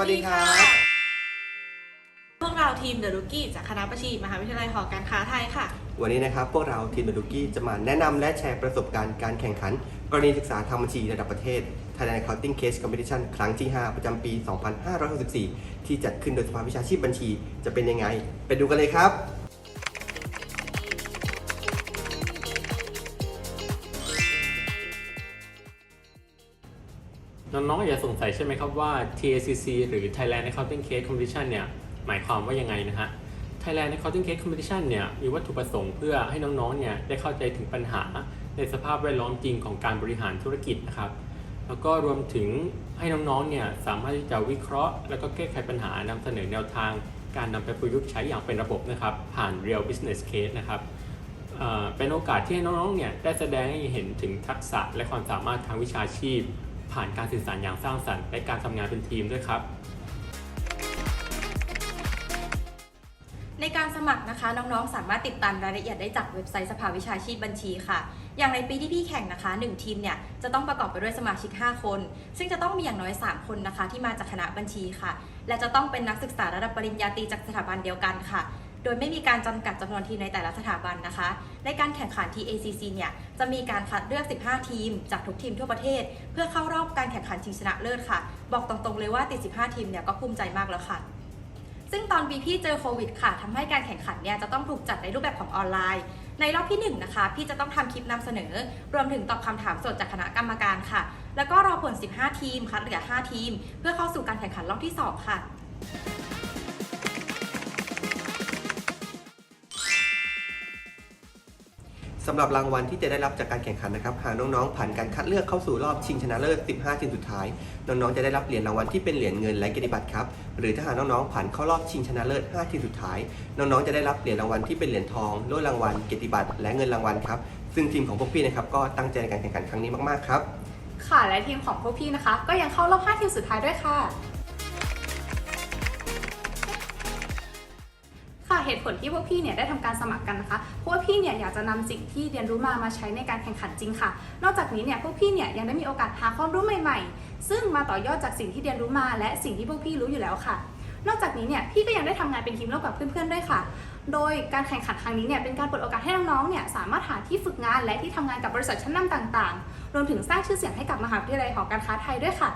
วัสดีครับ พวกเราทีมเดอะลูกี้จากคณะประชีมหาวิทยาลัยหอการค้าไทยค่ะ วันนี้นะครับ พวกเราทีมเดลุกี้จะมาแนะนำและแชร์ประสบการณ์การแข่งขัน กรณีศึกษาทางบัญชีระดับประเทศ Thailand Accounting Case Competition ครั้งที่ 5 ประจำปี 2564 ที่จัดขึ้นโดยสภาวิชาชีพบัญชีจะเป็นยังไง ไปดูกันเลยครับ น้องๆอาจจะสงสัยใช่ไหมครับว่า TACC หรือ Thailand Accounting Case Competition เนี่ยหมายความว่ายังไงนะฮะ Thailand Accounting Case Competition เนี่ยมีวัตถุประสงค์เพื่อให้น้องๆเนี่ยได้เข้าใจถึงปัญหาในสภาพแวดล้อมจริงของการบริหารธุรกิจนะครับ แล้วก็รวมถึงให้น้องๆเนี่ยสามารถที่จะวิเคราะห์ แล้วก็แก้ไขปัญหานำเสนอแนวทาง การนำไปประยุกต์ใช้อย่างเป็นระบบนะครับ ผ่าน real business case นะครับเอ่อเป็นโอกาสที่ให้น้องๆเนี่ยได้แสดงให้เห็นถึงทักษะและความสามารถทางวิชาชีพ ผ่านการสื่อสารอย่างสร้างสรรค์และการทำงานเป็นทีมด้วยครับ ในการสมัครนะคะน้องๆ สามารถติดตามรายละเอียดได้จากเว็บไซต์สภาวิชาชีพบัญชีค่ะ อย่างในปีที่พี่แข่งนะคะ 1 ทีมเนี่ยจะต้องประกอบไปด้วยสมาชิก 5 คน ซึ่งจะต้องมีอย่างน้อย 3 คนนะคะ ที่มาจากคณะบัญชีค่ะ และจะต้องเป็นนักศึกษาระดับปริญญาตรีจากสถาบันเดียวกันค่ะ โดยไม่มีการจำกัดจำนวนทีมในแต่ละสถาบันนะคะ ในการแข่งขัน TACC เนี่ยจะมีการคัดเลือก 15 ทีม จากทุกทีมทั่วประเทศ เพื่อเข้ารอบการแข่งขันชิงชนะเลิศค่ะ บอกตรงๆเลยว่าติด 15 ทีมเนี่ยก็ภูมิใจมากแล้วค่ะซึ่งตอนปีพี่เจอโควิดค่ะทำให้การแข่งขันเนี่ยจะต้องถูกจัดในรูปแบบของออนไลน์ ในรอบที่1นะคะพี่จะต้องทำคลิปนำเสนอ รวมถึงตอบคำถามสดจากคณะกรรมการค่ะ แล้วก็รอผล 15 ทีมคัดเหลือ 5 ทีม เพื่อเข้าสู่การแข่งขันรอบที่ 2 ค่ะ สำหรับรางวัลที่จะได้รับจากการแข่งขันนะครับ หากน้องๆ ผ่านการคัดเลือกเข้าสู่รอบชิงชนะเลิศ 15 ทีมสุดท้าย น้องๆ จะได้รับเหรียญรางวัลที่เป็นเหรียญเงินและเกียรติบัตรครับ หรือถ้าหากน้องๆ ผ่านเข้ารอบชิงชนะเลิศ 5 ทีมสุดท้าย น้องๆ จะได้รับเหรียญรางวัลที่เป็นเหรียญทองโล่รางวัล เกียรติบัตร และเงินรางวัลครับ ซึ่งทีมของพวกพี่นะครับก็ตั้งใจในการแข่งขันครั้งนี้มากๆ ครับ ค่ะ และทีมของพวกพี่นะคะ ก็ยังเข้ารอบ 5 ทีมสุดท้ายด้วยค่ะ เหตุผลที่พวกพี่เนี่ยได้ทำการสมัครกันนะคะเพราะว่าพี่เนี่ยอยากจะนำสิ่งที่เรียนรู้มามาใช้ในการแข่งขันจริงค่ะ นอกจากนี้เนี่ยพวกพี่เนี่ยยังได้มีโอกาสหาความรู้ใหม่ ๆ ซึ่งมาต่อยอดจากสิ่งที่เรียนรู้มา และสิ่งที่พวกพี่รู้อยู่แล้วค่ะ นอกจากนี้เนี่ยพี่ก็ยังได้ทำงานเป็นทีมร่วมกับเพื่อนๆด้วยค่ะ โดยการแข่งขันครั้งนี้เนี่ยเป็นการเปิดโอกาสให้น้องๆเนี่ยสามารถหาที่ฝึกงานและที่ทำงานกับบริษัทชั้นนำต่างๆ รวมถึงสร้างชื่อเสียงให้กับมหาวิทยาลัยหอการค้าไทยด้วยค่ะ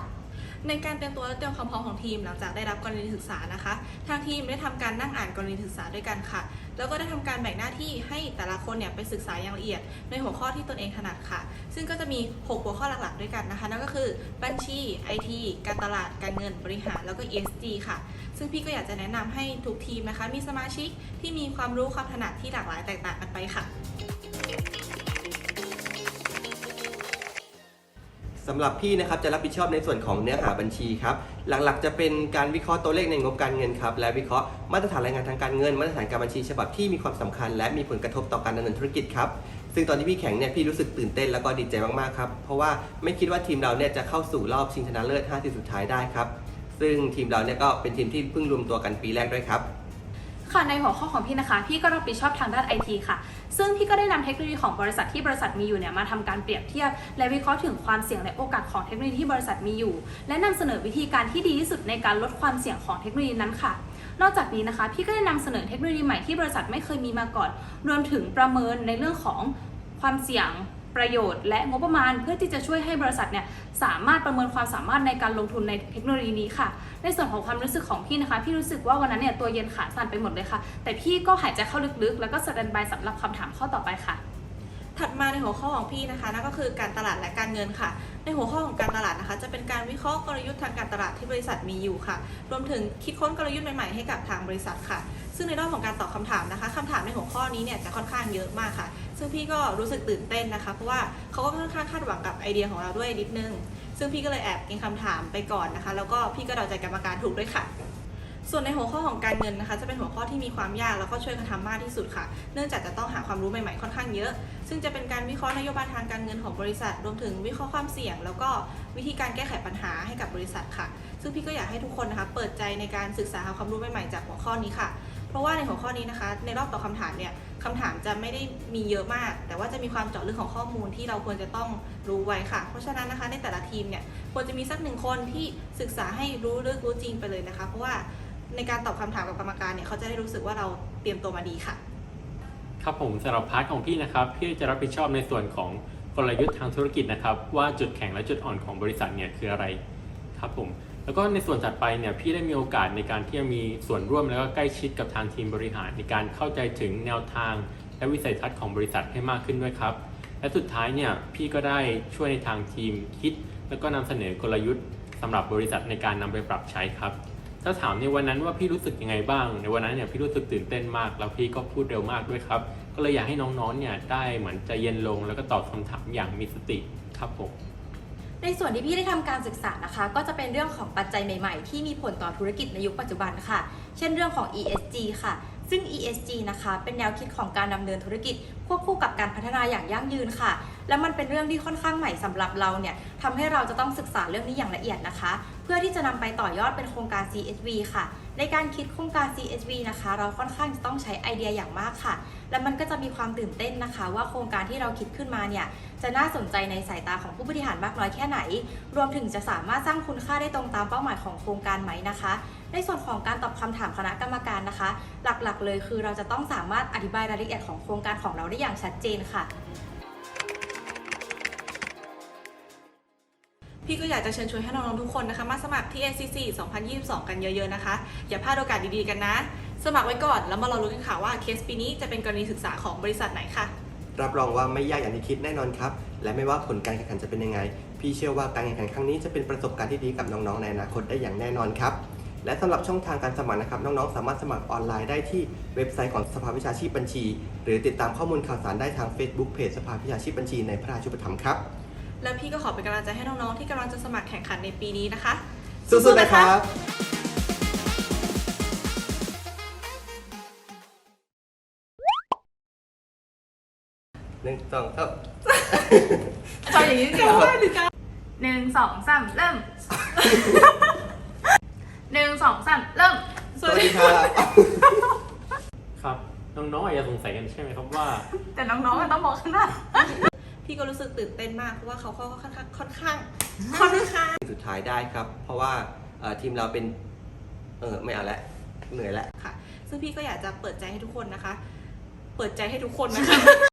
ในการเตรียมตัวและเตรียมความพร้อมของทีมหลังจากได้รับกรณีศึกษานะคะ ทางทีมได้ทำการนั่งอ่านกรณีศึกษาด้วยกันค่ะ แล้วก็ได้ทำการแบ่งหน้าที่ให้แต่ละคนเนี่ยไปศึกษาอย่างละเอียด ในหัวข้อที่ตนเองถนัดค่ะ ซึ่งก็จะมี 6 หัวข้อหลักๆ ด้วยกันนะคะ นั่นก็คือ บัญชี IT การตลาด การเงิน บริหาร แล้วก็ ESG ค่ะ ซึ่งพี่ก็อยากจะแนะนำให้ทุกทีมนะคะ มีสมาชิกที่มีความรู้ความถนัดที่หลากหลายแตกต่างกันไปค่ะ สำหรับพี่นะครับจะรับผิดชอบในส่วนของเนื้อหาบัญชีครับหลักๆ จะเป็นการวิเคราะห์ตัวเลขในงบการเงินครับและวิเคราะห์มาตรฐานรายงานทางการเงิน มาตรฐานการบัญชีฉบับที่มีความสำคัญ และมีผลกระทบต่อการดำเนินธุรกิจครับซึ่งตอนที่พี่แข่งเนี่ยพี่รู้สึกตื่นเต้นแล้วก็ดีใจมากๆครับเพราะว่าไม่คิดว่าทีมเราเนี่ยจะเข้าสู่รอบชิงชนะเลิศ5ทีสุดท้ายได้ครับซึ่งทีมเราเนี่ยก็เป็นทีมที่เพิ่งรวมตัวกันปีแรกด้วยครับ ค่ะในหัวข้อของพี่นะคะ พี่ก็รับผิดชอบทางด้านไอทีค่ะ ซึ่งพี่ก็ได้นำเทคโนโลยีของบริษัทที่บริษัทมีอยู่เนี่ยมาทำการเปรียบเทียบ และวิเคราะห์ถึงความเสี่ยงและโอกาสของเทคโนโลยีที่บริษัทมีอยู่ และนำเสนอวิธีการที่ดีที่สุดในการลดความเสี่ยงของเทคโนโลยีนั้นค่ะนอกจากนี้นะคะ พี่ก็ได้นำเสนอเทคโนโลยีใหม่ที่บริษัทไม่เคยมีมาก่อน รวมถึงประเมินในเรื่องของความเสี่ยง ประโยชน์และงบประมาณเพื่อที่จะช่วยให้บริษัทเนี่ยสามารถประเมินความสามารถในการลงทุนในเทคโนโลยีนี้ค่ะ ในส่วนของความรู้สึกของพี่นะคะ พี่รู้สึกว่าวันนั้นเนี่ยตัวเย็นขาสั่นไปหมดเลยค่ะ แต่พี่ก็หายใจเข้าลึกๆ แล้วก็สแตนบายสำหรับคำถามข้อต่อไปค่ะ ถัดมาในหัวข้อของพี่นะคะนั่นก็คือการตลาดและการเงินค่ะ ในหัวข้อของการตลาดนะคะ จะเป็นการวิเคราะห์กลยุทธ์ทางการตลาดที่บริษัทมีอยู่ค่ะ รวมถึงคิดค้นกลยุทธ์ใหม่ๆให้กับทางบริษัทค่ะ ซึ่งในรอบของการตอบคำถามนะคะคำถามในหัวข้อนี้เนี่ยจะค่อนข้างเยอะมากค่ะ ซึ่งพี่ก็รู้สึกตื่นเต้นนะคะ เพราะว่าเขาก็ค่อนข้างคาดหวังกับไอเดียของเราด้วยนิดนึง ซึ่งพี่ก็เลยแอบเก็งคำถามไปก่อนนะคะ แล้วก็พี่ก็เดาใจกรรมการถูกด้วยค่ะ ส่วนในหัวข้อของการเงินนะคะ จะเป็นหัวข้อที่มีความยากแล้วก็ช่วยกันทำมากที่สุดค่ะ เนื่องจากจะต้องหาความรู้ใหม่ๆค่อนข้างเยอะ ซึ่งจะเป็นการวิเคราะห์นโยบายทางการเงินของบริษัท รวมถึงวิเคราะห์ความเสี่ยง แล้วก็วิธีการแก้ไขปัญหาให้กับบริษัทค่ะ ซึ่งพี่ก็อยากให้ทุกคนนะคะ เปิดใจในการศึกษาหาความรู้ใหม่ๆจากหัวข้อนี้ค่ะ เพราะว่าในหัวข้อนี้นะคะ ในรอบตอบคำถามเนี่ยคำถามจะไม่ได้มีเยอะมาก แต่ว่าจะมีความเจาะลึกของข้อมูลที่เราควรจะต้องรู้ไว้ค่ะ เพราะฉะนั้นนะคะในแต่ละทีมเนี่ยควรจะมีสักหนึ่งคนที่ศึกษาให้รู้ลึกรู้จริงไปเลยนะคะ เพราะว่า ในการตอบคำถามกับกรรมการเนี่ยเขาจะได้รู้สึกว่าเราเตรียมตัวมาดีค่ะ ครับผมสำหรับพาร์ทของพี่นะครับพี่จะรับผิดชอบในส่วนของกลยุทธ์ทางธุรกิจนะครับ ว่าจุดแข็งและจุดอ่อนของบริษัทเนี่ยคืออะไรครับผมแล้วก็ในส่วนถัดไปเนี่ยพี่ได้มีโอกาสในการที่จะมีส่วนร่วมแล้วก็ใกล้ชิดกับทางทีมบริหารในการเข้าใจถึงแนวทาง และวิสัยทัศน์ของบริษัทให้มากขึ้นด้วยครับ และสุดท้ายเนี่ยพี่ก็ได้ช่วยในทางทีมคิด แล้วก็นำเสนอกลยุทธ์สำหรับบริษัทในการนำไปปรับใช้ครับ ถ้าถามในวันนั้นว่าพี่รู้สึกยังไงบ้าง ในวันนั้นเนี่ยพี่รู้สึกตื่นเต้นมาก แล้วพี่ก็พูดเร็วมากด้วยครับ ก็เลยอยากให้น้องๆเนี่ยได้เหมือนใจเย็นลง แล้วก็ตอบคำถามอย่างมีสติครับผมในส่วนที่พี่ได้ทำการศึกษานะคะ ก็จะเป็นเรื่องของปัจจัยใหม่ๆ ที่มีผลต่อธุรกิจในยุคปัจจุบันค่ะ เช่นเรื่องของ ESG ค่ะ ซึ่ง ESG นะคะ เป็นแนวคิดของการดำเนินธุรกิจ ควบคู่กับการพัฒนาอย่างยั่งยืนค่ะ และมันเป็นเรื่องที่ค่อนข้างใหม่สำหรับเราเนี่ยทำให้เราจะต้องศึกษาเรื่องนี้อย่างละเอียดนะคะ เพื่อที่จะนำไปต่อยอดเป็นโครงการ CSV ค่ะ ในการคิดโครงการ CSV นะคะ เราค่อนข้างจะต้องใช้ไอเดียอย่างมากค่ะ และมันก็จะมีความตื่นเต้นนะคะ ว่าโครงการที่เราคิดขึ้นมาเนี่ยจะน่าสนใจในสายตาของผู้บริหารมากน้อยแค่ไหน รวมถึงจะสามารถสร้างคุณค่าได้ตรงตามเป้าหมายของโครงการไหมนะคะ ในส่วนของการตอบคำถามคณะกรรมการนะคะ หลักๆ เลยคือเราจะต้องสามารถอธิบายรายละเอียดของโครงการของเราได้อย่างชัดเจนค่ะ พี่ก็อยากจะเชิญชวนให้น้องๆทุกคนนะคะ มาสมัครที่ ACC 2022 กันเยอะๆนะคะ อย่าพลาดโอกาสดีๆกันนะ สมัครไว้ก่อนแล้วมารอรุ้นกันค่ะว่าเคสปีนี้จะเป็นกรณีศึกษาของบริษัทไหนค่ะ รับรองว่าไม่ยากอย่างที่คิดแน่นอนครับ และไม่ว่าผลการแข่งขันจะเป็นยังไง พี่เชื่อว่าการแข่งขันครั้งนี้จะเป็นประสบการณ์ที่ดีกับน้องๆในอนาคตได้อย่างแน่นอนครับ และสำหรับช่องทางการสมัครนะครับน้องๆ สามารถสมัครออนไลน์ได้ที่เว็บไซต์ของสภาวิชาชีพบัญชี หรือติดตามข้อมูลข่าวสารได้ทาง Facebook เพจสภาวิชาชีพบัญชีในพระราชูปถัมภ์ครับ และพี่ก็ขอเป็นกำลังใจให้น้องๆ ที่กำลังจะสมัครแข่งขันในปีนี้นะคะ สู้ๆ นะครับหนึ่งสองสามจอยอย่างนี้จริงเหรอหนึ่งสองสามเริ่ม หนึ่งสองสามเริ่ม สวัสดีครับ ครับ น้องๆอาจจะสงสัยกันใช่ไหมครับว่า แต่น้องๆก็ต้องบอกข้างหน้าพี่ก็รู้สึกตื่นเต้นมากเพราะว่าเขาก็ค่อนข้างค่อนข้างค่อนข้างสุดท้ายได้ครับ เพราะว่าเอ่อทีมเราเป็น เออไม่เอาละเหนื่อยละค่ะ ซึ่งพี่ก็อยากจะเปิดใจให้ทุกคนนะคะ เปิดใจให้ทุกคนนะคะ